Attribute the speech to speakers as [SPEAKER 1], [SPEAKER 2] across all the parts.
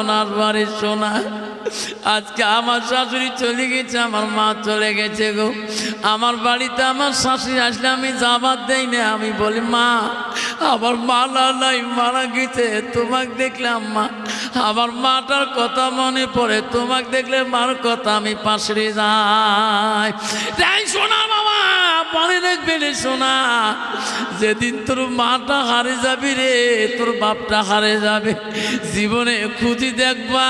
[SPEAKER 1] সোনার বাড়ি সোনা। আজকে আমার শাশুড়ি চলে গেছে, আমার মা চলে গেছে গো। আমার বাড়িতে আমার শাশুড়ি আসলে আমি যাবার দেই না। আমি বলি, মা, আমার মা না নাই, মারা গেছে, তোমাকে দেখলাম, মা। আমার মাটার কথা মনে পড়ে, তোমাকে দেখলে মার কথা আমি পাশে যাই। শোনা বাবা রাখবে রে সোনা? যেদিন তোর মাটা হারে যাবি রে, তোর বাপটা হারে যাবে। জীবনে খুঁজি দেখবা,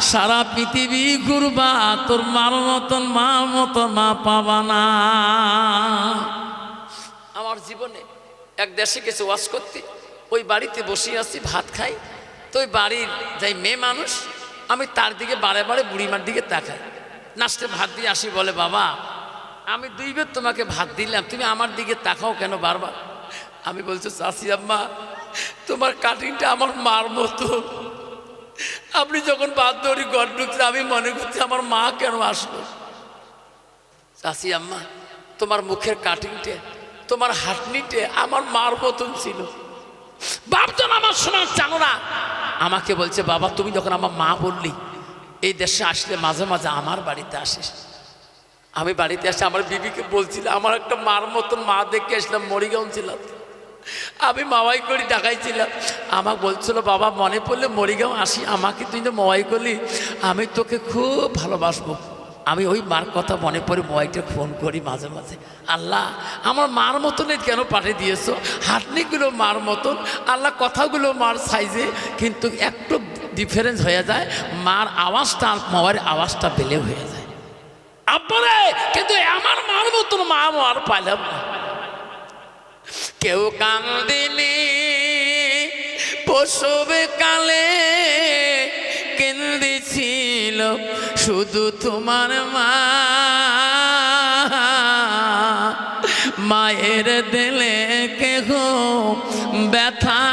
[SPEAKER 1] সারা পৃথিবী ঘুরবা, তোর মার মতন মার মতন মা পাবা না। আমার জীবনে এক দেশে গেছে ওয়াশ করতে। ওই বাড়িতে বসে আছি, ভাত খাই। তো ওই বাড়ির যাই মেয়ে মানুষ, আমি তার দিকে বারে বারে বুড়িমার দিকে তাকাই। নাচতে ভাত দিয়ে আসি, বলে, বাবা আমি দুই বের তোমাকে ভাত দিলাম, তুমি আমার দিকে তাকাও কেন বারবার? আমি বলছি চাষি আম্মা, তোমার কাটিংটা আমার মার মতো। আপনি যখন বাদ ধরি ঘর ঢুকছে আমি মনে করছি আমার মা কেন আসলো? চাষি আম্মা, তোমার মুখের কাটিংটে, তোমার হাটনিটে আমার মার মতন ছিল। বাপজন আমার শোনার জানো না আমাকে বলছে, বাবা, তুমি যখন আমার মা বললি, এই দেশে আসলে মাঝে মাঝে আমার বাড়িতে আসিস। আমি বাড়িতে আসে আমার বিবিকে বলছিলাম আমার একটা মার মতন মা দেখে আসলাম মরিগাঁও ছিলাম আমি মাওয়াই করি ডাকাইছিলাম। আমাকে বলছিল, বাবা, মনে পড়লে মরিগাঁও আসি, আমাকে তুই যে মোয়াই করলি। আমি তোকে খুব ভালোবাসবো। আমি ওই মার কথা মনে পড়ে মোয়াইটা ফোন করি মাঝে মাঝে, আল্লাহ, আমার মার মতন কেন পাঠিয়ে দিয়েছ? হাটনিগুলো মার মতন, আল্লাহ কথাগুলো মার সাইজে, কিন্তু একটু ডিফারেন্স হয়ে যায়, মার আওয়াজটা মোবাইলের আওয়াজটা বেলে হয়ে যায়। আব্বারে, কিন্তু আমার মার মতন মা আর পাইলাম না। কেউ কান্দিনি পশবে কালে কেন্দিছিল শুধু তোমার মা। মায়ের দিলে কেহ ব্যথা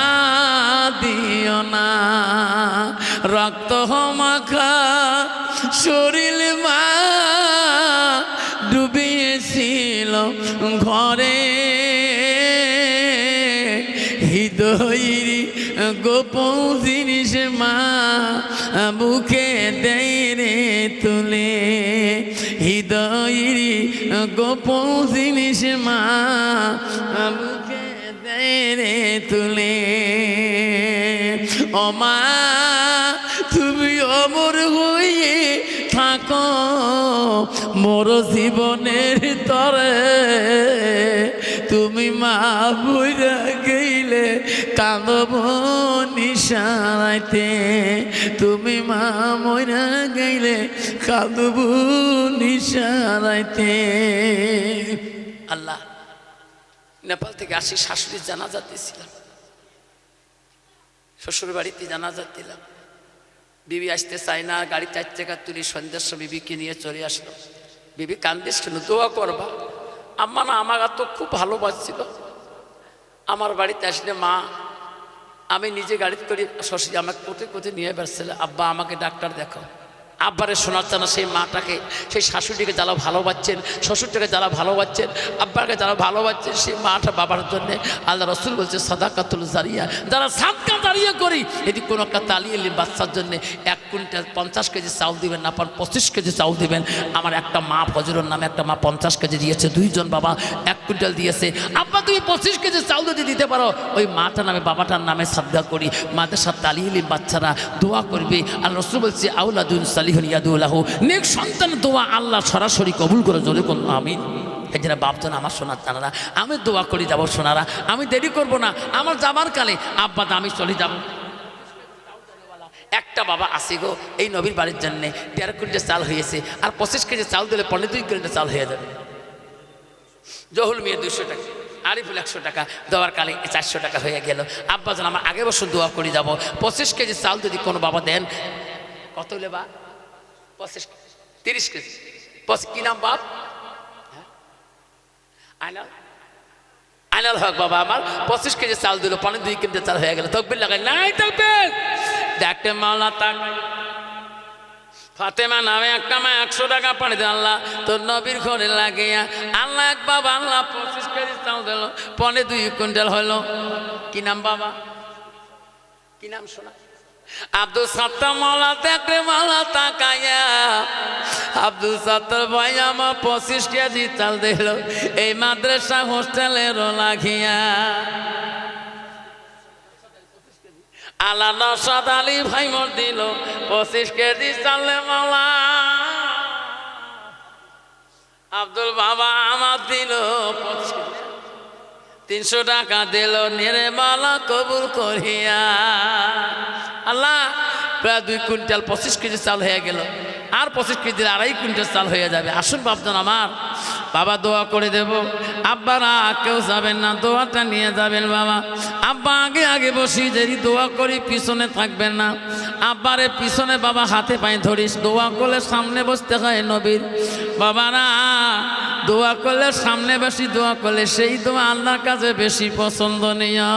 [SPEAKER 1] দিও না। রক্ত মাখা শরীর ঘরে হৃদয়রি গোপন জিনিস মা বুকে দেয় রে তুলে। হৃদয়রি গোপন জিনিস মা বুকে দেয় রে তুলে। অমা তুমি অমর হয়ে মোর জীবনের তরে তুমি মা বুঝা গেলে কাঁদব নিশানাইতে। তুমি মা মরা গেলে কাঁদব নিশানাইতে। আল্লাহ, নেপাল থেকে আসি শাশুড়ির জানাজা দিয়েছিলাম শ্বশুর বাড়িতে জানাজা দিলাম। বিবি আসতে চায় না গাড়ি চার চাকা তুলি সন্ধ্যার বিবিকে নিয়ে চলে আসলো। বিবি কান্দিস কেন? দোয়া করবা আম্মা না আমার তো খুব ভালোবাসছিল। আমার বাড়িতে আসলে মা, আমি নিজে গাড়িতে করে শশী আমাকে কোথায় কোথায় নিয়ে বেড়াচ্ছিল আব্বা আমাকে ডাক্তার দেখো আব্বারে শোনাচ্ছে না সেই মাটাকে, সেই শাশুড়িকে যারা ভালোবাসছেন, শ্বশুরটাকে যারা ভালোবাসছেন, আব্বাকে যারা ভালোবাসছেন, সেই মাটা বাবার জন্য আল্লাহ রসুল বলছে, সাদাকাতুল জারিয়া। যারা সাদকা দাঁড়িয়ে করি যদি কোনো একটা তালিয়ে বাচ্চার জন্য এক কুইন্টাল পঞ্চাশ কেজি চাউল দিবেন না, পান পঁচিশ কেজি চাউল দিবেন। আমার একটা মা ফজরের নামে একটা মা পঞ্চাশ কেজি দিয়েছে, দুইজন বাবা এক কুইন্টাল দিয়েছে। আব্বা, তুমি পঁচিশ কেজি চাউল যদি দিতে পারো, ওই মাটার নামে, বাবাটার নামে শ্রদ্ধা করি। মাদের সাথে তালিয়ে বাচ্চারা দোয়া করবে। আল্লাহ রসুল বলছে আউলাদুল ইয়াদুল্লাহ নেক সন্তান দোয়া আল্লাহ সরাসরি কবুল করে জোরে কোন আমিন। আমার সোনার জানারা আমি দোয়া করি যাব সোনারা, আমি দেরি করব না, আমার যাবার কালে আব্বা আমি চলে যাব। একটা বাবা আসি গো, এই নবীর বাড়ির জন্যে দেড় কুইন্টাল চাল হয়েছে, আর পঁচিশ কেজি চাল দিলে পনেরো দুই কুইন্টাল চাল হয়ে যাবে। জহুল মেয়ে দুশো টাকা আরিফুল একশো টাকা, দেওয়ার কালে চারশো টাকা হয়ে গেল। আব্বা যেন আমার আগে বছর দোয়া করে যাব, পঁচিশ কেজি চাল যদি কোনো বাবা দেন, কত হলে বা? পঁচিশ তিরিশ কেজি। কি নাম বাপ? হ্যাঁ? আইনাল আইনাল হক বাবা আমার। পঁচিশ কেজি চাল দিল, পনেরো দুই কেজি চাল হয়ে গেল। তকবির লাগাই, নাই তকবির! দেখতে মাওলা তাক ফাতেমা নামে একটা মা, একশো টাকা পানি দেন আল্লাহ। তোর নবীর ঘরে লাগিয়া আল্লাহ এক বাবা, আল্লাহ পঁচিশ কেজি চাল দিল পনে দুই কুইন্টাল হলো। কি নাম বাবা? কি নাম শোনা? আব্দুল সাত্তার মাওলা দেখলে মাওলা তাকাইয়া আব্দুল সাত্তার ভাই আমার পঁচিশ কেজি চাল দিল, এই মাদ্রাসা হোস্টেলের লাগিয়া। আলা নসাদ আলী ভাই মোর দিল, পঁচিশ কেজি চালে মাওলা। আব্দুল বাবা আমার দিল। তিনশো টাকা দিল নেরে মালা কবুল করিয়া। আল্লাহ, প্রায় দুই কুইন্টাল পঁচিশ কেজি চাল হয়ে গেল। আর পঁচিশ কেজি আড়াই কুইন্টাল চাল হয়ে যাবে। আসুন বাপজন আমার। বাবা, দোয়া করে দেব। আব্বারা কেউ যাবেন না, দোয়াটা নিয়ে যাবেন বাবা। আব্বা, আগে আগে বসি, যদি দোয়া করি, পিছনে থাকবেন না। আব্বারে পিছনে বাবা হাতে পায়ে ধরিস, দোয়া করলে সামনে বসতে হয় নবীর। বাবারা দোয়া করলে সামনে বেশি দোয়া করলে সেই দোয়া আল্লাহর কাছে বেশি পছন্দনীয়।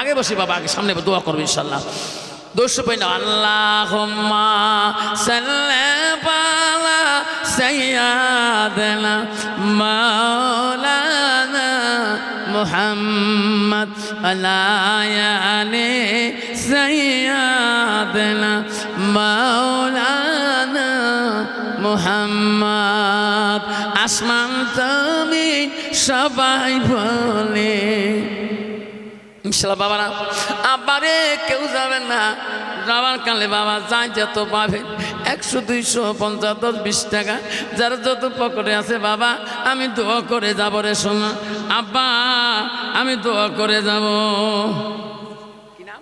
[SPEAKER 1] আগে বসি বাবা, আগে সামনে দোয়া করব, ইনশাল্লাহ। দোষ পাই না। আল্লাহ পালা সৈয়াদনা মাওলানা মুহাম্মদ আলায়ানে সৈয়াদনা মাওলানা মুহাম্মদ। আসমান তুমি সবাই বলে। ইনশাল্লাহ বাবা না আবারে কেউ যাবেন না। যাবার কালে বাবা যাই যত পাবে, একশো, দুইশো, পঞ্চাশ, দশ, বিশ টাকা। যার যত পকেটে আছে, বাবা, আমি দোয়া করে যাব রে শোনা আব্বা, আমি দোয়া করে যাব। কি নাম?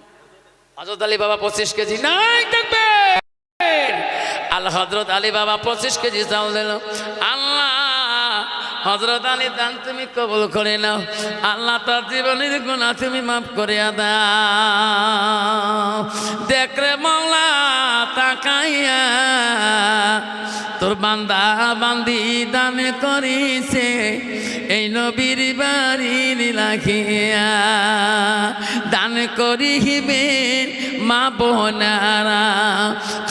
[SPEAKER 1] হজরত আলী বাবা পঁচিশ কেজি। নাই দেখবে আল্লাহ হজরত আলী বাবা পঁচিশ কেজি চাল দিল। আল্লাহ হজরত আলী দান তুমি কবল করে নাও। আল্লাহ তার জীবনের গুণা তুমি মাফ করে দাও। দেখ রে মাওলা, তাকাইয়া তোর বান্দা বান্দি দান করিছে, এই নবীর বাড়ির লাখিয়া দান করিবেন মা বোনারা,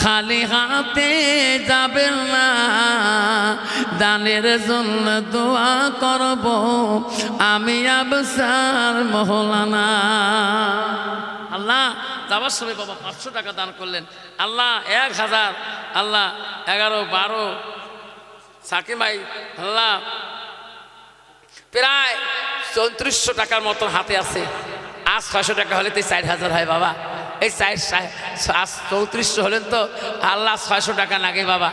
[SPEAKER 1] খালি হাতে যাবেন না। দানের জন্য দোয়া করব, আমি আবসার মহলানা। আল্লাহ, যাবার সময় বাবা পাঁচশো টাকা দান করলেন। আল্লাহ, এক হাজার। আল্লাহ, এগারো, বারো। সাকিব ভাই আল্লাহ, প্রায় চৌত্রিশশো টাকার মতো হাতে আছে। আজ ছয়শো টাকা হলে তুই চার হাজার হয় বাবা। এই চৌত্রিশশো হলেন তো। আল্লাহ ছয়শো টাকা লাগে বাবা।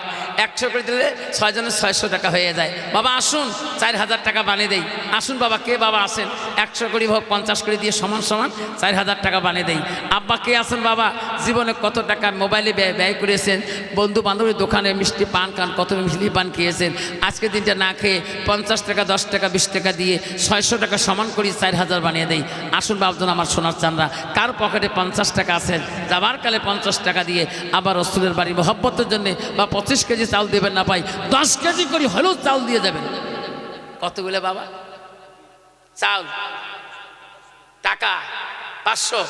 [SPEAKER 1] একশো করে দিলে ছয়জনের ছয়শো টাকা হয়ে যায়। বাবা, আসুন, চার হাজার টাকা বানিয়ে দেই। আসুন বাবা, কে বাবা আসেন একশো করে হোক, পঞ্চাশ করে দিয়ে সমান সমান চার হাজার টাকা বানিয়ে দেই। আব্বা, কে আছেন বাবা? জীবনে কত টাকা মোবাইলে ব্যয় ব্যয় করেছেন? বন্ধু বান্ধবের দোকানে মিষ্টি পান খান, কত মিষ্টি পান খেয়েছেন? আজকে দিনটা না খেয়ে পঞ্চাশ টাকা, দশ টাকা, বিশ টাকা দিয়ে ছয়শো টাকা সমান করি চার হাজার বানিয়ে দেই। আসুন বাবজন, আমার সোনার চানরা কার পকেটে পঞ্চাশ টাকা আছেন। যাবার কালে পঞ্চাশ টাকা দিয়ে আবার রসুলের বাড়ি মহব্বতের জন্য বা পঁচিশ কেজি চাল দেবেন না পাই, দশ কেজি করে হলেও চাল দিয়ে যাবেন। কতগুলো বাবা? চাল, টাকা, পাঁচশো।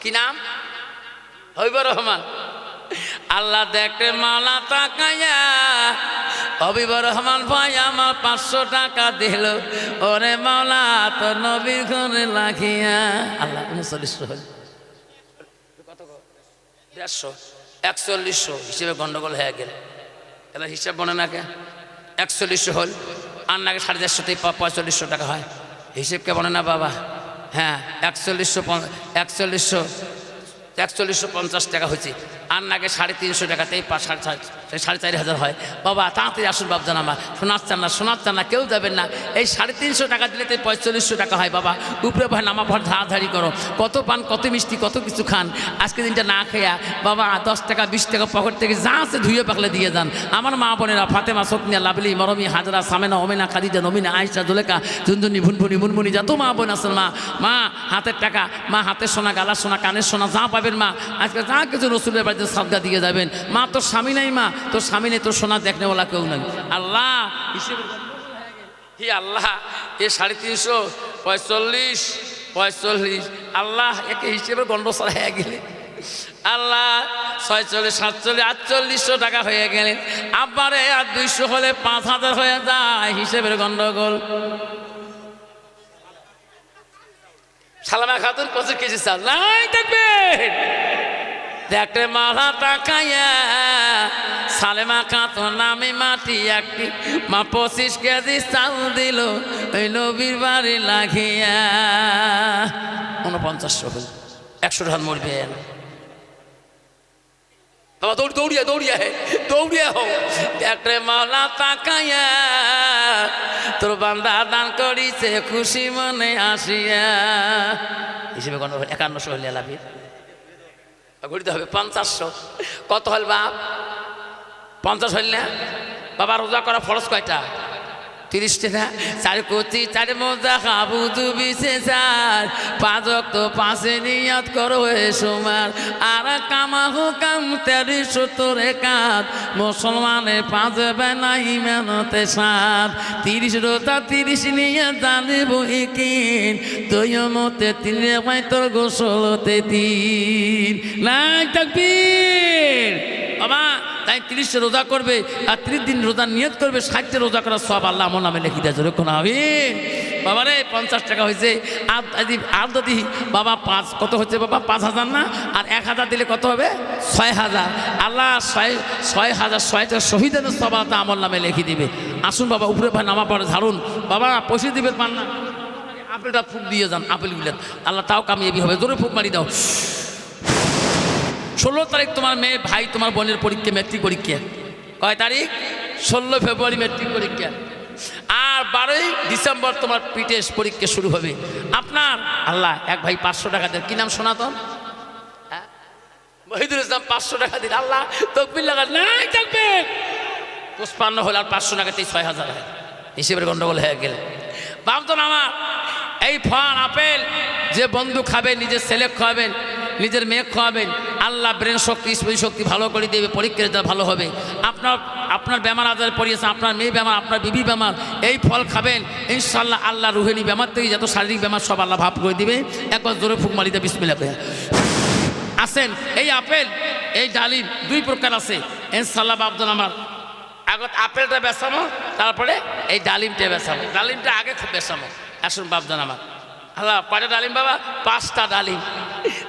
[SPEAKER 1] কি নাম? হইবর রহমান। আল্লাহ দেখে মালা তাকাইয়া, হবিবর রহমান ভাই আমার পাঁচশো টাকা দিল। ওরে মাওলা তো নবীর ঘরে লাগিয়া। আল্লাহ উনচল্লিশশো হল দেড়শো একচল্লিশশো হিসেবে গন্ডগোল হয়ে গেল। তাহলে হিসাব বনে না কে? একচল্লিশশো হল, আর নাকি সাড়ে দেড়শোতেই পঁয়তাল্লিশশো টাকা হয়। হিসেব কে বনে না বাবা? হ্যাঁ একচল্লিশশো একচল্লিশশো একচল্লিশশো পঞ্চাশ টাকা হয়েছে। আর নাকি সাড়ে তিনশো টাকাতেই পা- সাড়ে সাড়ে চারি হাজার হয়। বাবা, তাড়াতাড়ি আসুন বাবজান আমার। শোনার চান না শোনার চান না, কেউ যাবেন না। এই সাড়ে তিনশো টাকা দিলে তো পঁয়তাল্লিশশো টাকা হয়, বাবা। উপরে ভাই নামা ভর ধারাধারি করো। কত পান, কত মিষ্টি, কত কিছু খান। আজকে দিনটা না খেয়া, বাবা, দশ টাকা, বিশ টাকা পকেট থেকে যা আছে ধুয়ে পাকলে দিয়ে যান। আমার মা বোনেরা, ফাতেমা সকনিয়া লাভলি মরমি, হাজরা, সামেনা, ওমেনা, খাদিজা নমিনা আয়সা জুলেকা ঝুনঝুনি, ভুনভুনি, মুনমুনি যত মা বোন আছেন মা। মা, হাতের টাকা, মা হাতের সোনা গালা সোনা, কানের সোনা, যা পাবেন মা। আজকে যা কিছু রসুলের বাড়িতে সাদগা দিয়ে যাবেন। মা, তোর স্বামী নাই মা? তোর স্বামী নেই, তোর সোনা দেখনেওয়ালা কেউ নাই। আল্লাহ, হিসেবে হি আল্লাহ, এ সাড়ে তিনশো পঁয়তাল্লিশ পঁয়তাল্লিশ। আল্লাহ, একে হিসেবে গন্ডসার হয়ে গেলে। আল্লাহ, ছয়চল্লিশ, সাতচল্লিশ, আটচল্লিশশো টাকা হয়ে গেলে। আবার আর দুইশো হলে পাঁচ হাজার হয়ে যায়, হিসেবের গন্ডগোল সালামা খাতুন, পঁচিশ কেজি চাল। নাই দেখবেন দেখতে মালা তাকাইয়া, সালেমা কাতো নামে মাটি একটি মা পঁচিশ কেজি চাল দিল, ওই নবীর বাড়ি লাগিয়া। উনপঞ্চাশশো হল একশো ধান মরবে। না বাবা, দৌড়, দৌড়িয়া ঘুরতে হবে পঞ্চাশশো। কত হল বাপ? পঞ্চাশ হইল না? বাবা রোজা করা ফরজ কয়টা? তিরিশ টাকা চার কোটি, চার মোজা খাবু দুবিছে চার পাঁচ তো পাঁচে নিয়াত করো হে সোমার। আর কামা হুকাম তেরি, সত্তরে কাত মুসলমানের পাঁচ বেলাই মেনতে সাত। তিরিশ রোজা, তিরিশ নিয়ে জানিব একিন তুই মতে তিন ভাই তোর গোসলতে তিন। নাই তাকবীর। বাবা তাই তিরিশটা রোজা করবে আর ত্রিশ দিন রোজা নিয়ত করবে ষাটটা রোজা করার সব আল্লাহ আমার নামে লিখি দেয় যেরকম আমি বাবা রে পঞ্চাশ টাকা হয়েছে। আর যদি আর যদি বাবা পাঁচ, কত হচ্ছে বাবা? পাঁচ হাজার না? আর এক হাজার দিলে কত হবে? ছয় হাজার। আল্লাহ ছয় ছয় হাজার ছয়টা শহীদের সব আল্লাহ আমার নামে লিখে দিবে। আসুন বাবা, উপরে ভাই নামা পড়ে, ঝাড়ুন। বাবা, পয়সা দিবে পান না। আপেলটা ফুক দিয়ে যান, আপেল গুলেন। আল্লাহ তাও কামিয়াবি হবে। জোরে ফুক মারি দাও। ষোলো তারিখ তোমার মেয়ে, ভাই, তোমার বোনের পরীক্ষা মেট্রিক পরীক্ষা। কয় তারিখ? ষোলো ফেব্রুয়ারি মেট্রিক পরীক্ষা। আর বারোই ডিসেম্বর তোমার পিটেস পরীক্ষা শুরু হবে। আপনার, আল্লাহ, এক ভাই পাঁচশো টাকা দেন। কি নাম সনাতন? হ্যাঁ? মহিদুল ইসলাম পাঁচশো টাকা দিন। আল্লাহ, তকবির লাগা নাই থাকবে। পুষ্পান্ন হলে আর পাঁচশো টাকাতেই ছয় হাজার হয়। হিসেবের গন্ডগোল হয়ে গেলে। বামতন আমার, এই ফল আপেল, যে বন্ধু খাবে নিজের সেলেক্ট খাওয়াবেন নিজের মেয়ে খাওয়াবেন আল্লাহ ব্রেন শক্তি স্মৃতি শক্তি ভালো করে দেবে, পরীক্ষা রেজাল্ট ভালো হবে। আপনার আপনার বেমার আজার পড়িয়েছে, আপনার মেয়ে বেমার, আপনার বিবি বেমার, এই ফল খাবেন ইনশাল্লাহ আল্লাহ রুহেনি বেমার থেকে যত শারীরিক বেমার সব আল্লাহ ভাব করে দিবে। একবার জোরে ফুক মারিতে বিসমিল্লা করে আসেন, এই আপেল, এই ডালিম, দুই প্রকার আছে। ইনশাল্লাহ বাবদন আমার, আগত আপেলটা বেসামো তারপরে এই ডালিমটা বেসামো ডালিমটা আগে খুব বেসামো আসুন বাবদান আমার। আল্লাহ, কয়টা ডালিম বাবা? পাঁচটা ডালিম।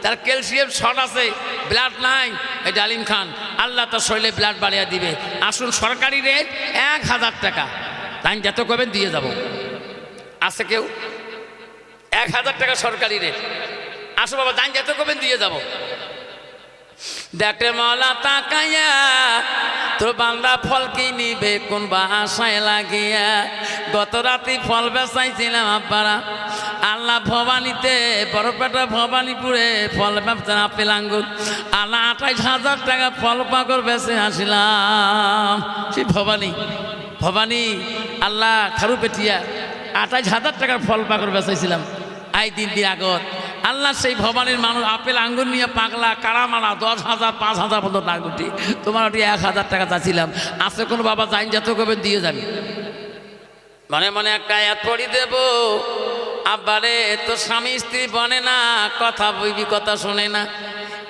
[SPEAKER 1] তার ক্যালসিয়াম শর্ট আছে ব্লাড নাই, এই ডালিম খান। আল্লাহ তার শরীরে ব্লাড বাড়িয়ে দিবে। আসুন সরকারি রেট এক হাজার টাকা। তাই যত কবেন দিয়ে যাব। আছে কেউ? এক হাজার টাকা সরকারি রেট আসো বাবা দান যত কবেন দিয়ে যাব। দেখে মলা তাকাইয়া তোর বান্দা ফল কিনিবে কোন বাসায় লাগিয়া গত রাতে ফল বেচাইছিলাম আব্বারা। আল্লাহ ভবানীতে বড়পেটা ভবানীপুরে ফল ব্যবসা আপেল আঙ্গুর। আল্লাহ আঠাইশ হাজার টাকা ফল পাকড় বেচে আসিলাম। সে ভবানী ভবানী, আল্লাহ খারু পেটিয়া আঠাইশ হাজার টাকার ফল পাকড় বেচাইছিলাম। আই দিন দিন আগত আল্লাহ সেই ভবানীর মানুষ আপেল আঙ্গুর নিয়ে পাগলা কারামালা দশ হাজার, পাঁচ হাজার পর্যন্ত নাগুটি তোমার ওটি এক হাজার টাকা চাচ্ছিলাম। আছে কোনো বাবা যাইন যত কবে দিয়ে যাবে। মনে মনে একটা এত পড়ি দেব। আব্বারে তো স্বামী স্ত্রী বনে না, কথা বইবি, কথা শোনে না।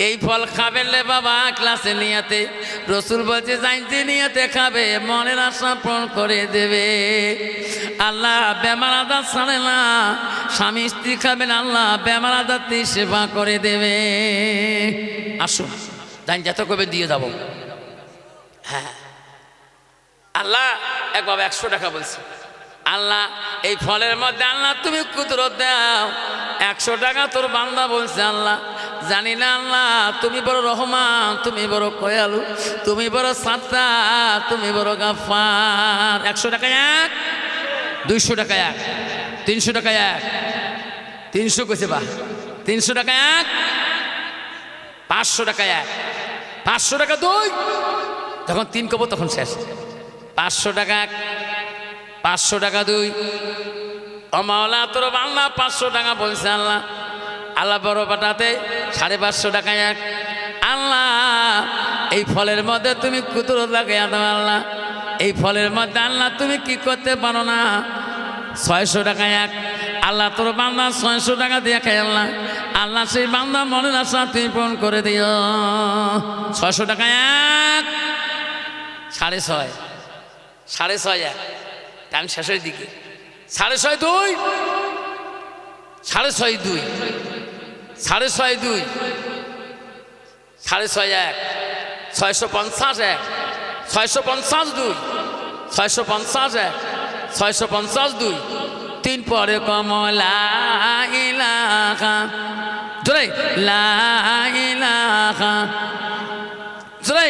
[SPEAKER 1] এই ফল খাবেন লে বাবা ক্লাসে নিয়াতে। রসুল বলছে জানতে নিয়াতে খাবে, মনের আশা পূরণ করে দেবে। আল্লাহ বেমার আদার ছাড়ে না, স্বামী স্ত্রী খাবেন, আল্লাহ বেমার আদার সেবা করে দেবে। আসুন জান যত কবে দিয়ে যাব। হ্যাঁ আল্লাহ এক বাবা একশো টাকা বলছে। আল্লাহ, এই ফলের মধ্যে আল্লাহ তুমি কুদরত দাও। একশো টাকা তোর বান্দা বলছে, আল্লাহ, জানি না আল্লাহ, তুমি বড় রহমান, তুমি বড় কয়ালু তুমি বড় সাত্তা তুমি বড় গাফার একশো টাকা এক, দুইশো টাকা এক, তিনশো টাকা এক, তিনশো কইছে বা, তিনশো টাকা এক, পাঁচশো টাকা এক, পাঁচশো টাকা দুই। যখন তিন কব তখন শেষ। পাঁচশো টাকা এক, পাঁচশো টাকা দুই অমাওলা তোর বাংলা পাঁচশো টাকা বলছে আল্লাহ। আল্লাহ বড় পাটাতে সাড়ে পাঁচশো টাকা এক। আল্লাহ, এই ফলের মধ্যে তুমি কুতুর লাগে আল্লাহ। এই ফলের মধ্যে আল্লাহ তুমি কি করতে পারো না? ছয়শো টাকা এক। আল্লাহ, তোর বান্দা ছয়শো টাকা দিয়ে খাই আল্লাহ। আল্লাহ, সেই বান্দা মনের আশা তুমি পূরণ করে দিও। ছয়শো টাকা এক। সাড়ে ছয়। সাড়ে ছয় এক। টাইম শেষের দিকে সাড়ে ছয় দুই? সাড়ে ছয় দুই। সাড়ে ছয় দুই। সাড়ে ছয় এক। ছয়শো পঞ্চাশ এক। ছয়শো পঞ্চাশ দুই। ছয়শো পঞ্চাশ এক। ছয়শো পঞ্চাশ দুই। তিন পরে কমলা ইলাকা জোরে। লা ইলাকা জোরে।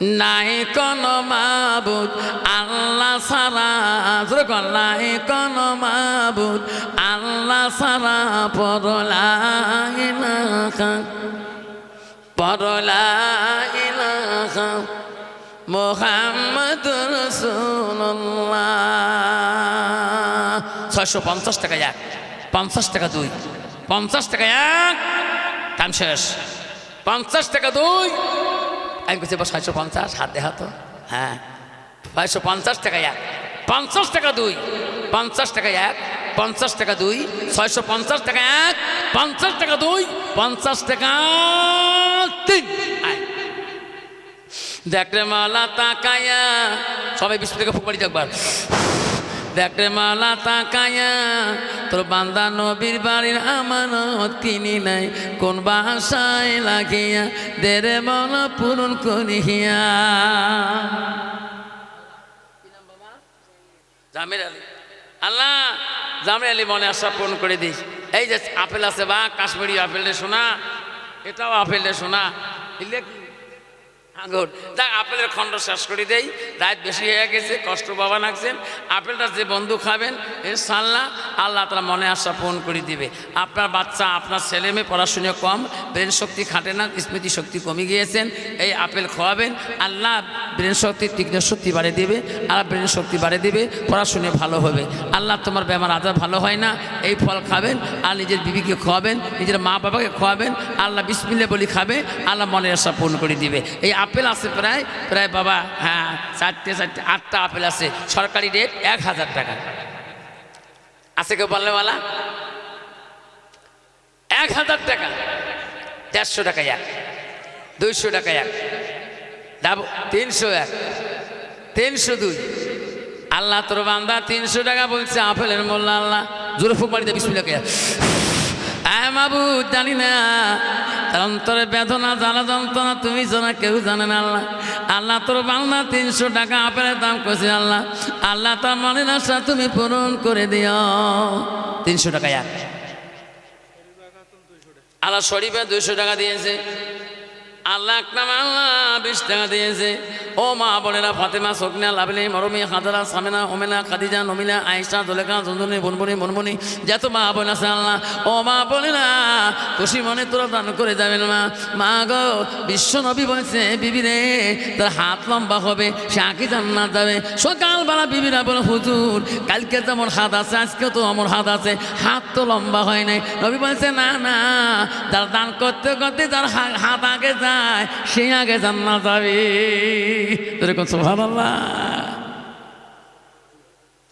[SPEAKER 1] নাই কোন মাবুদ, আল্লাহ সারা নাই কোন মাবুদ, আল্লাহ সারা পরলা ইলাকা পরলা ইলাকা মোহাম্মদ রসুল্লাহ ছয়শো পঞ্চাশ টাকা এক, পঞ্চাশ টাকা দুই, পঞ্চাশ টাকা এক, কাম শেষ। পঞ্চাশ টাকা দুই আমি বলছি ছয়শো পঞ্চাশ হাত দেখা তো। হ্যাঁ। ছয়শো পঞ্চাশ টাকা এক পঞ্চাশ টাকা দুই পঞ্চাশ টাকা এক পঞ্চাশ টাকা দুই ছয়শো পঞ্চাশ টাকা এক পঞ্চাশ টাকা দুই পঞ্চাশ টাকা তিন। দেখলে মালা তাকায়া সবাই বিশ্ব থেকে ফুপারি একবার। দেখরে মালা তাকায়া, তোর বান্দা নবীর বাড়ির আমানত কিনি নাই, কোন বাসায় লাগিয়া, দেরে মন পূরণ করিয়া। জামির আলী। আল্লাহ, জামির আলী মনে আশা পূরণ করে দিস। এই যে আপেল আছে বা কাশ্মীরি আপেলে শোনা এটাও আপেলে শোনা এলে কি? আঙুর যাক, আপেলের খণ্ড শেষ করে দেই। রাত বেশি হয়ে গেছে, কষ্ট বাবা নাকছেন। আপেলটা যে বন্ধু খাবেন ইনশাল্লাহ আল্লাহ তারা মনে আশা পূরণ করে দিবে। আপনার বাচ্চা, আপনার ছেলে মেয়ে পড়াশুনে কম, ব্রেন শক্তি খাটে না, স্মৃতি শক্তি কমে গিয়েছেন, এই আপেল খাওয়াবেন। আল্লাহ ব্রেন শক্তি তীক্ষ্ণ শক্তি বাড়িয়ে দেবে আর ব্রেন শক্তি বাড়িয়ে দেবে, পড়াশুনে ভালো হবে। আল্লাহ তোমার বেমার আজার ভালো হয় না, এই ফল খাবেন আর নিজের বিবিকে খাওয়াবেন, নিজের মা বাবাকে খাওয়াবেন, আল্লাহ বিসমিল্লা বলি খাবে, আল্লাহ মনের আশা পূরণ করে দিবে। এই আপেল আছে প্রায় প্রায় বাবা হ্যাঁ চারটে চারটে, আটটা আপেল আছে। সরকারি রেট এক হাজার টাকা। আছে কেউ বললে বলা? এক হাজার টাকা। দেড়শো টাকা এক, দুইশো টাকা এক, ডাব, তিনশো এক, তিনশো দুই। আল্লাহ তোর বান্দা তিনশো টাকা বলছে, আপেলের মোল্লা, আল্লাহ। জোরে ফুক মারিতে বিসমিল্লাকে হ্যাঁ বাবু জানি না। তার অন্তরে বেদনা, জ্বালা যন্ত্রণা তুমি জানা, কেউ জানে না আল্লাহ। আল্লাহ তোর বাংলা তিনশো টাকা আপেলের দাম করছে আল্লাহ। আল্লাহ তার মনের আশা তুমি পূরণ করে দিও। তিনশো টাকা এক। আল্লাহ শরীফে দুইশো টাকা দিয়েছে। দিয়েছে। মা ফাতেমা লাভলি মা আছে মা তোরা দান করে মা। বিশ্ব নবী বলছে তার হাত লম্বা হবে, সে আঁকি জান্নাত যাবে। সকালবেলা বিবিরা বলে, হুজুর, কালকে যেমন হাত আছে আজকে তো আমার হাত আছে। হাত তো লম্বা হয় নাই। নবী বলছে, না না, যার দান করতে করতে হা- হাত আগে যায় সে আগে জান্নাত যাবে। এরকম সুবহানাল্লাহ।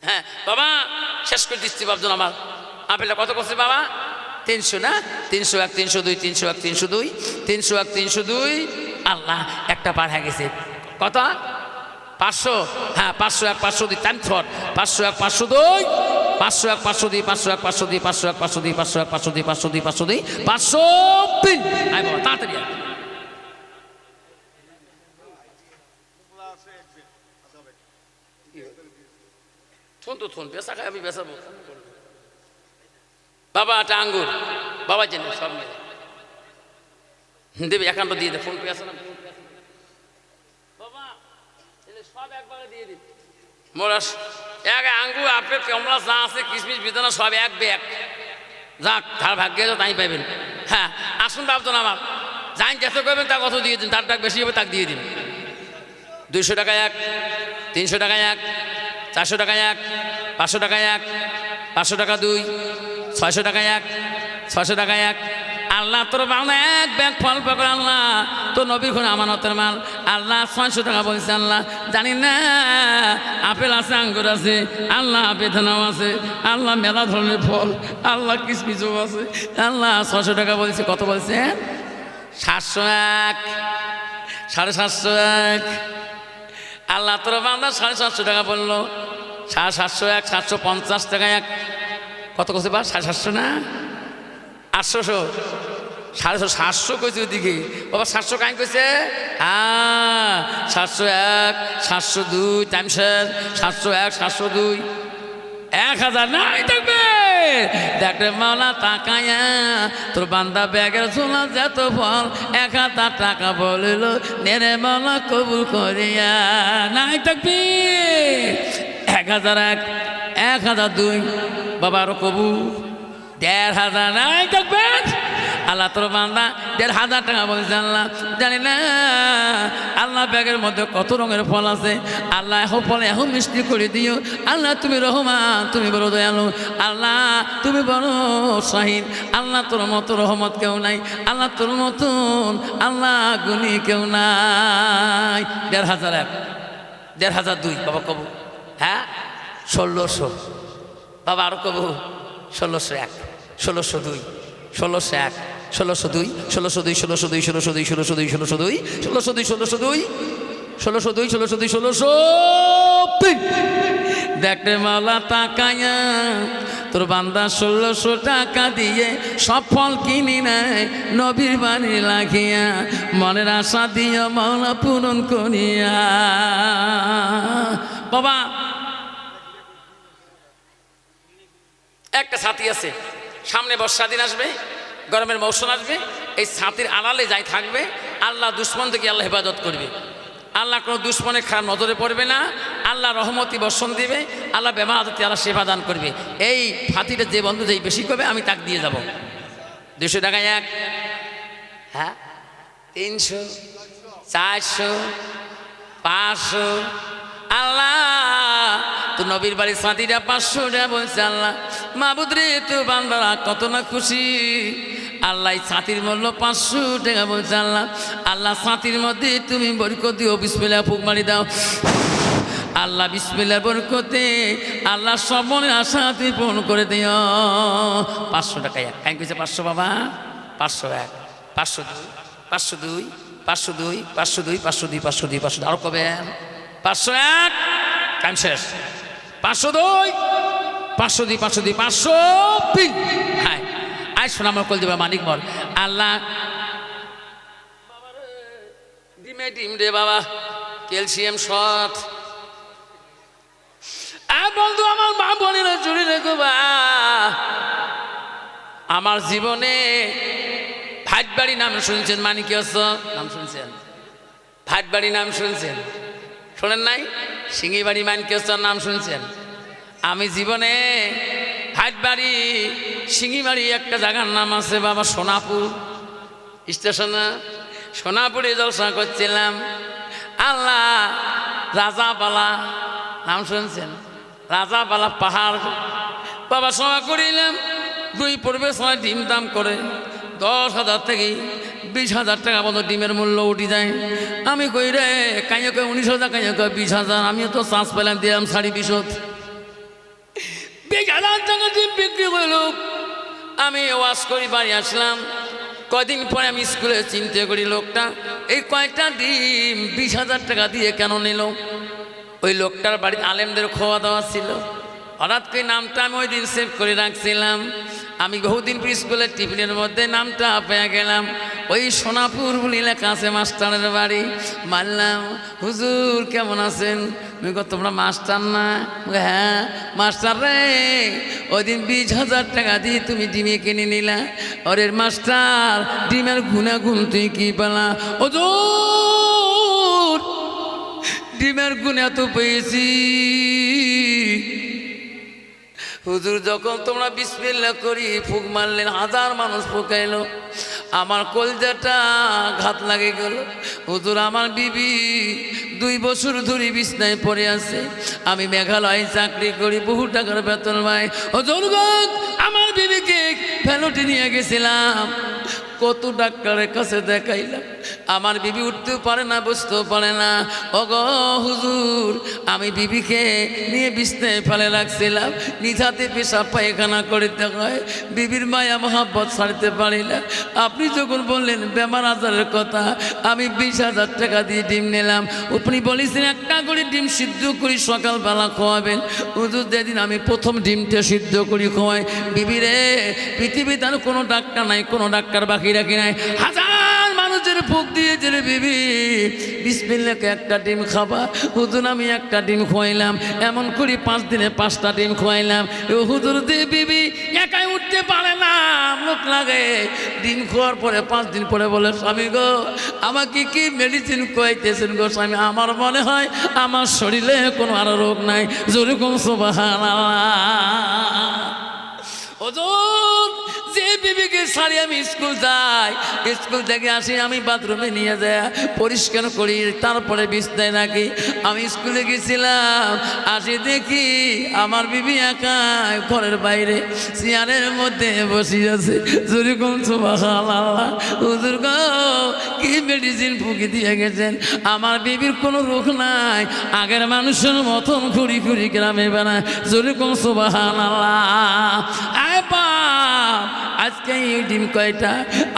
[SPEAKER 1] হ্যাঁ বাবা, শেষ করে দিচ্ছি বাবজন আমার। আপেলটা কত করছে বাবা? তিনশো না? তিনশো এক, তিনশো দুই, তিনশো এক, তিনশো দুই, তিনশো এক, তিনশো দুই। আল্লাহ, একটা পার হয়ে গেছে। কত? পাঁচশো? হ্যাঁ পাঁচশো এক, পাঁচশো দুই টাইম থট পাঁচশো এক, পাঁচশো দুই, পাঁচশো এক, পাঁচশো দুই, পাঁচশো এক, পাঁচশো দুই, পাঁচশো এক, পাঁচশো দুই, পাঁচশো এক, পাঁচশো দুই পাঁচশো দুই পাঁচশো দুই পাঁচশো তিন তাড়াতাড়ি থুন তো থুন বেসা খাই আমি বেসাবো বাবা একটা আঙ্গুর বাবা জেনে সব মিলে। দেবে একান্ত দিয়ে দে ফোন পে আছে না। না? বাবা সব একবারে দিয়ে দিন। মোরাস এক আঙ্গুর আপেল কমলা যা আছে কিশমিশ বিদানা সব এক ব্যাগ। যাক তার ভাগ্যে আছে তাই পাইবেন। হ্যাঁ আসুন ভাবছেন আমার যাই যেতে করবেন তা কত দিয়ে দিন। তার টাকা বেশি হবে তাকে দিয়ে দিন। দুইশো টাকা এক তিনশো টাকা এক চারশো টাকা এক, পাঁচশো টাকা এক, পাঁচশো টাকা দুই, ছয়শো টাকা এক, ছয়শো টাকা এক। আল্লাহ তোর বাংলা এক ব্যাগ ফল পাকড় আল্লাহ তো নবীর খুন আমানতের মাল। আল্লাহ ছয়শো টাকা বলছে আল্লাহ, জানি না, আপেল আছে, আঙ্গুর আছে, আল্লাহ বেদনাও আছে, আল্লাহ মেলা ধরনের ফল, আল্লাহ কিসমিসও আছে, আল্লাহ ছয়শো টাকা বলছে, কত বলছে? সাতশো এক, সাড়ে সাতশো এক। আল্লাহ তোর বান্দা সাড়ে সাতশো টাকা বলল। সাড়ে সাতশো এক, সাতশো পঞ্চাশ টাকা এক। কত করছে বা? সাড়ে সাতশো না? আটশোশো। সাড়ে ছশো সাতশো কইছে ওদিকে বাবা, সাতশো কাই কইছে? হ্যাঁ সাতশো এক, সাতশো দুই টাইম শেষ সাতশো এক, সাতশো দুই। এক হাজার নাই থাকবে। দেখবে মাওলা, তাকায়া তোর বান্দা ব্যাগের সোনা যত ফল এক হাজার টাকা বলিল নেড়ে মাওলা, কবুল করিয়া নাই থাকবি এক হাজার এক এক হাজার দুই বাবার কবুল। দেড় হাজার নাই থাকবে আল্লাহ তোর বান্দা দেড় হাজার টাকা বলছে আল্লাহ। জানি না, আল্লাহ ব্যাগের মধ্যে কত রঙের ফল আছে। আল্লাহ এখন ফল এখন মিষ্টি করে দিও। আল্লাহ তুমি রহমান, তুমি বড় দয়ালু। আল্লাহ তুমি বড় শাহিন। আল্লাহ তোর মতো রহমত কেউ নাই। আল্লাহ তোর মতন আল্লাহ গুনি কেউ নাই। দেড় হাজার এক, দেড় হাজার দুই, বাবা কবু। হ্যাঁ? ষোলোশো। বাবা আরও কবু। ষোলোশো এক, ষোলোশো দুই, ষোলোশো এক। ষোলোশো দুই ষোলোশো দুই ষোলোশো দুই ষোলোশো দুই ষোলোশো দুই ষোলোশো দুই ষোলোশো দুই ষোলোশো দুই ষোলোশো দুই ষোলোশো দুই ষোলোশো। দেখতে মাওলা তাকায়া তোর বান্দা ষোলোশো টাকা দিয়ে সব ফল কিনি নেয় নবীর বাড়ি লাগিয়া মনের আশা দিয়ে মাওলা পূরণ করিয়া বাবা একটা সাথী আছে সামনে বর্ষা দিন আসবে গরমের মৌসুম আসবে, এই ছাতির আড়ালে যাই থাকবে, আল্লাহ দুশ্মন থেকে আল্লাহ হেফাজত করবে। আল্লাহ কোনো দুশ্মনের খারাপ নজরে পড়বে না, আল্লাহ রহমতি বর্ষণ দিবে, আল্লাহ বেমা আদতে আল্লাহ সেবা দান করবে। এই ফাতিটা যে বন্ধু যেই বেশি করবে, আমি তাক দিয়ে যাব। দুশো টাকায় এক। হ্যাঁ? তিনশো, চারশো, পাঁচশো। আল্লাহ তো নবীর বাড়ির সাথীরা পাঁচশো টাকা বলছে আল্লাহ। মাবুদ রে তো বান্দারা কত না খুশি। আল্লাহ ছাতির মূল্য পাঁচশো টাকা বলছে আল্লাহ। আল্লাহ ছাতির মধ্যে তুমি বরকত দিও বিসমিল্লা ফুক মারি দাও। আল্লাহ বিসমিল্লার বরকতে, আল্লাহ সব মনের আশা তুমি পূরণ করে দিও। পাঁচশো টাকা এক। কাই কইছে পাঁচশো বাবা? পাঁচশো এক। পাঁচশো দুই। পাঁচশো দুই। পাঁচশো দুই। পাঁচশো দুই। পাঁচশো দুই। পাঁচশো দুই। পাঁচশো দুই। আরও কবে পাঁচশো এক। টাইম শেষ। পাঁচশো দুই পাঁচশো দুই পাঁচশো দুই, পাঁচশো তিন। আয় শোনা কল দেবা মানিক মর। আল্লাহ। ডিমে ডিম রে বাবা, ক্যালসিয়াম আর বন্ধু, আমার মা বোনেরা জুড়ে রেখো বা। আমার জীবনে ভাটবাড়ি নাম শুনছেন মানিকিয়স নাম শুনছেন। ভাটবাড়ি নাম শুনছেন। শোনেন নাই? সিঙ্গিবাড়ি মানিকিয়সর নাম শুনছেন? আমি জীবনে ভাটবাড়ি সিঙ্গিবাড়ি একটা জায়গার নাম আছে বাবা সোনাপুর। স্টেশনে সোনাপুরে জলসা করছিলাম। আল্লাহ রাজাপালা নাম শুনছেন? রাজাপালা পাহাড়। বাবা সময় করিলাম দুই পড়বে সময় ডিম দাম করে দশ হাজার থেকে বিশ হাজার টাকা মতো ডিমের মূল্য উঠে যায়। আমি কই রে কাইকে উনিশ হাজার কাইকে বিশ হাজার, আমিও তো চান্স পেলাম, দিলাম সাড়ে বিশত বিশ হাজার টাকা ডিম বিক্রি করল আমি ওয়াশ করি, বাড়ি আসলাম। কদিন পরে আমি স্কুলে চিন্তা করি, লোকটা, এই কয়টা ডিম বিশ হাজার টাকা দিয়ে কেন নিল? ওই লোকটার বাড়িতে আলেমদের খাওয়া দাওয়া ছিল। হঠাৎ করে নামটা আমি ওই দিন সেভ করে রাখছিলাম। আমি বহুদিন স্কুলের টিফিনের মধ্যে নামটা পেয়ে গেলাম। ওই সোনাপুর বলে লেখা আছে মাস্টারের বাড়ি। মানলাম হুজুর, কেমন আছেন? কো তোমরা মাস্টার না? হ্যাঁ মাস্টার রে। ওই দিন বিশ হাজার টাকা দিয়ে তুমি ডিমে কিনে নিলা। ওরের মাস্টার, ডিমের গুনা গুণ তুই কি পালা? ওজোর ডিমের গুণ তো পেয়েছি। হুজুর, যখন তোমরা বিসমিল্লা করি, ফুক মারলেন, হাজার মানুষ ফুকাইলো আমার কলজাটা ঘাত লাগে গেল। হুজুর, আমার বিবি দুই বছর ধরে বিছনায় পড়ে আছে। আমি মেঘালয় চাকরি করি, বহু টাকার বেতন পাই। হুজুর আমার বিবিকে ফেলোটি নিয়ে গেছিলাম। কত ডাক্তারের কাছে দেখাইলাম। আমার বিবি উঠতেও পারে না, বসতেও পারে না। অগ হুজুর, আমি বিবিকে নিয়ে বিছনায় ফেলে রাখছিলাম। নিজাতে পেশাব পায়খানা করিতে হয়। বিবির মায়া, মহাব্বত ছাড়তে পারি না। আপনি যখন বললেন, বেমার আজারের কথা, আমি বিশ হাজার টাকা দিয়ে ডিম নিলাম। আপনি বলেছেন, একটা করে ডিম সিদ্ধ করি সকালবেলা খোয়াবেন হুজুর, যেদিন আমি প্রথম ডিমটা সিদ্ধ করি খাওয়াই বিবিরে পৃথিবীতে আর কোনো ডাক্তার নাই, কোনো ডাক্তার বাকি রাখি নাই। হাজার মানুষের ভোগ দিয়েছে রে বিবি, বিসমিল্লাকে একটা ডিম খাবা, হুজুর আমি একটা ডিম খোয়াইলাম, এমন করি পাঁচ দিনে পাঁচটা ডিম খোয়াইলাম। হুজুর দিয়ে বিবি, একাই উঠতে পারে না লোক লাগে। ডিম খাওয়ার পরে, পাঁচ দিন পরে বলে, স্বামী গো, আমাকে কি মেডিসিন খোয়াইতেছেন গো স্বামী? আমার মনে হয় আমার শরীরে কোনো আরও রোগ নাই। যেরকম সোবাহান ওজন যে বিবিকে ছাড়ি আমি স্কুল যাই, স্কুল থেকে আসি, আমি বাথরুমে নিয়ে যাই পরিষ্কার করি, তারপরে বিছনায় নাকি? আমি স্কুলে গেছিলাম, আসি দেখি আমার বিবি একাই ঘরের বাইরে, চেয়ারের মধ্যে বসে আছে। যেরকম আল্লাহ কি মেডিসিন ফুকি দিয়ে গেছেন? আমার বিবির কোনো রোগ নাই। আগের মানুষের মতন ঘুরি ঘুরি গ্রামে বেড়ায়। যেরকম সুবাহান আল্লাহ আজকে এই ডিম কয়টা?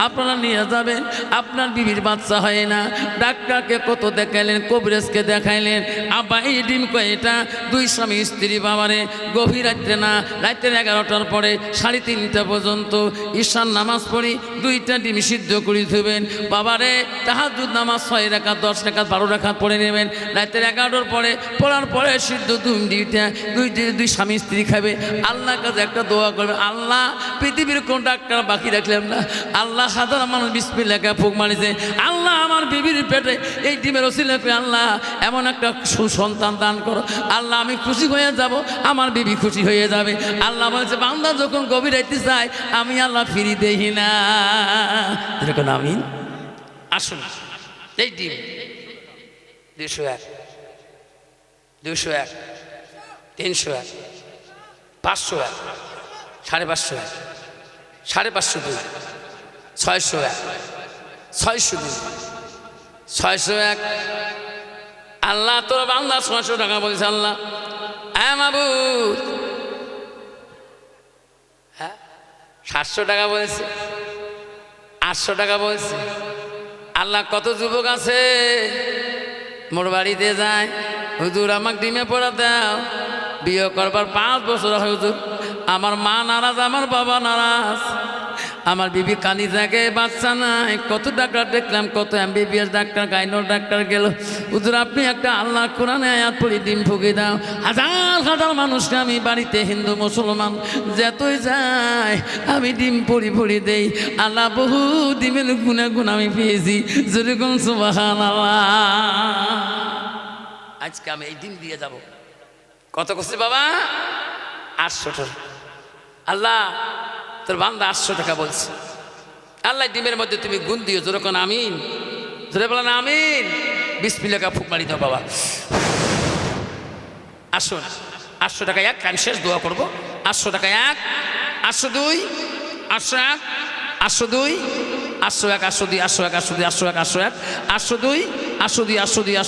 [SPEAKER 1] আপনারা নিয়ে যাবেন, আপনার বিবির বাচ্চা হয় না। ডাক্তারকে কত দেখাইলেন, কবিরাজকে দেখাইলেন, আব্বা, এই ডিম কয়টা? দুই স্বামী, স্ত্রী, বাবারে, গভীর রাত্রে না রাত্রের এগারোটার পরে সাড়ে তিনটা পর্যন্ত ঈশান নামাজ পড়ি, দুইটা ডিম সিদ্ধ করে ধুবেন। বাবারে তাহার দুধ নামাজ ছয় রাখা দশ রাখা বারো রাখা পড়ে নেবেন। রাতের এগারোটার পরে, পড়ার পরে সিদ্ধ দুম দুইটা দুই দুই স্বামী, স্ত্রী খাবে। আল্লাহর কাছে একটা দোয়া করবে, আল্লাহ, পৃথিবীর কোন ডাক্তার বাকি রাখলাম না। আল্লাহ সাধারণ মানুষ বিসমিল্লাকে ফুক মারিছে আল্লাহ আমার বিবির পেটে এই ডিমের ওসিলে আল্লাহ এমন একটা সুসন্তান দান করো। আল্লাহ আমি খুশি হয়ে যাব, আমার বিবি খুশি হয়ে যাবে। আল্লাহ বলছে, বান্দা যখন গভীর হইতে চায় আমি আল্লাহ ফিরি দেখি না। এরকম আমি আসুন। এই ডিম। দুশো এক। দুশো এক। তিনশো এক। পাঁচশো এক। সাড়ে পাঁচশো এক। সাড়ে পাঁচশো দুই ছয়শো এক, ছয়শো দুই ছয়শো এক। আল্লাহ তোর বাংলা ছয়শো টাকা বলছে, আল্লাহ। হ্যাঁ মাবুদ। হ্যাঁ সাতশো টাকা বলছে, আটশো টাকা বলছে। আল্লাহ, কত যুবক আছে? মোর বাড়িতে যায়। হুজুর, আমাকে ডিমে পড়া দাও বিয়ে করবার পাঁচ বছর হয়, হুজুর। আমার মা নারাজ, আমার বাবা নারাজ। আমার বিবি কানি থাকে বাচ্চা নাই। কত ডাক্তার দেখলাম, কত এমবিবিএস ডাক্তার, গাইনোর ডাক্তার গেল। হুজুর, আপনি একটা আল্লাহ কোরআনে আয়াত পড়ি, ডিম ফুকে দাও। হাজার হাজার মানুষকে আমি বাড়িতে হিন্দু, মুসলমান যেতই যায়, আমি ডিম পড়ি পড়ি দেই। আল্লাহ, বহু ডিমের গুণা গুণ আমি পেয়েছি। যেরকম সুবাহান আজকে আমি এই ডিম দিয়ে যাব। কত করছি বাবা? আটশো টাকা আল্লাহ, তোর বান্দা আটশো টাকা বলছে। আল্লাহ, ডিমের মধ্যে তুমি গুণ দিও যেরকম আমিন? জোরে বলেন আমিন। বিসমিল্লাকা ফুক মারি দাও বাবা। আসুন, আটশো টাকা এক, আমি শেষ দোয়া করব। আটশো টাকা এক, আটশো দুই, আটশো এক, আটশো দুই, আটশো এক, আটশো দুই, আটশো এক, আটশো দুই আটশো এক আটশো এক, আটশো দুই আটশো দুই আটশো দুই, আটশো